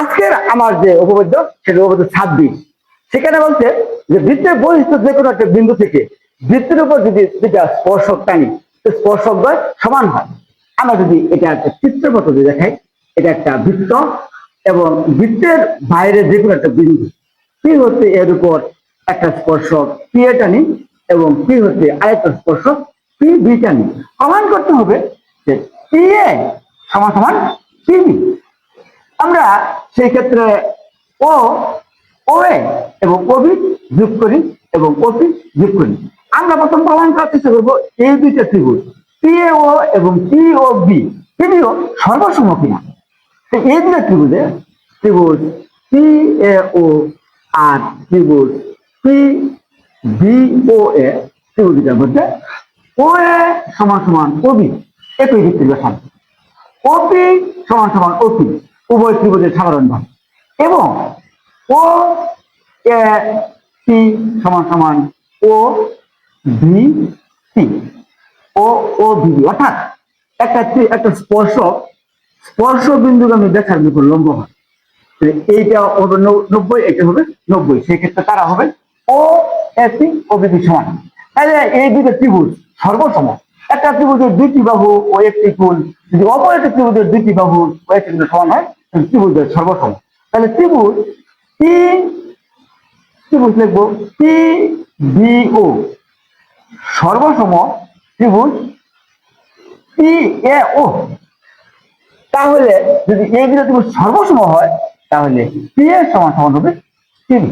আজকের আমার যে উপপাদ্য সেটা উপপাদ্য ছাব্বিশ। সেখানে বলছে যে বৃত্তের বৈশিষ্ট্য যে কোনো একটা বিন্দু থেকে বৃত্তের উপর যদি দুটা স্পর্শক টানি স্পর্শক দ্বয় সমান হয়। আমরা যদি এটা একটা চিত্র পদ্ধতি দেখাই, এটা একটা বৃত্ত এবং বৃত্তের বাইরে যে কোনো একটা বিন্দু। পি হচ্ছে এর উপর একটা স্পর্শক পি এ টানি এবং পি হচ্ছে আরেকটা স্পর্শক পি বি টানি। প্রমাণ করতে হবে যে পি এ সমান সমান পি বি আমরা সেই ক্ষেত্রে ও ও এবং ওবি যোগ করি এবং ওপি যোগ করি। আমরা প্রথম প্রমাণ করার চেষ্টা করব এই দুইটা ত্রিভুজ পি এ ও এবং পি ও বি তিনিও সর্বসম কিনা? এই দুটো ত্রিভুজে ত্রিভুজ পি এ ও আর ত্রিভুজ পি বি ও এ ত্রিভুজটার মধ্যে ও এ সমান সমান ওবি একই ভিত্তির ব্যাপার ওপি সমান সমান ওপি উভয় ত্রিভুজের সাধারণ ভাগ এবং ও পি সমান সমান O V C. O O, V অর্থাৎ একটা একটা স্পর্শ স্পর্শ বিন্দুগামী দেখার মতো লম্ব হয়। এইটা হবে নব- নব্বই এটা হবে নব্বই। সেক্ষেত্রে তারা হবে ও এসি ও বিধি সমান। তাহলে এই দুটো ত্রিভুজ সর্বসম। একটা ত্রিভুজের দুইটি বাহু ও একটি কোণ যদি অপর একটা ত্রিভুজের দুইটি বাহু ও একটি সমান হয় ত্রিভুজের সর্বসম। তাহলে ত্রিভুজ পি ত্রিভুজ লিখব সর্বসম ত্রিভুজ এ ও তাহলে যদি এই দুটো সর্বসম হয়, তাহলে পি এর সমান সমান হবে তিন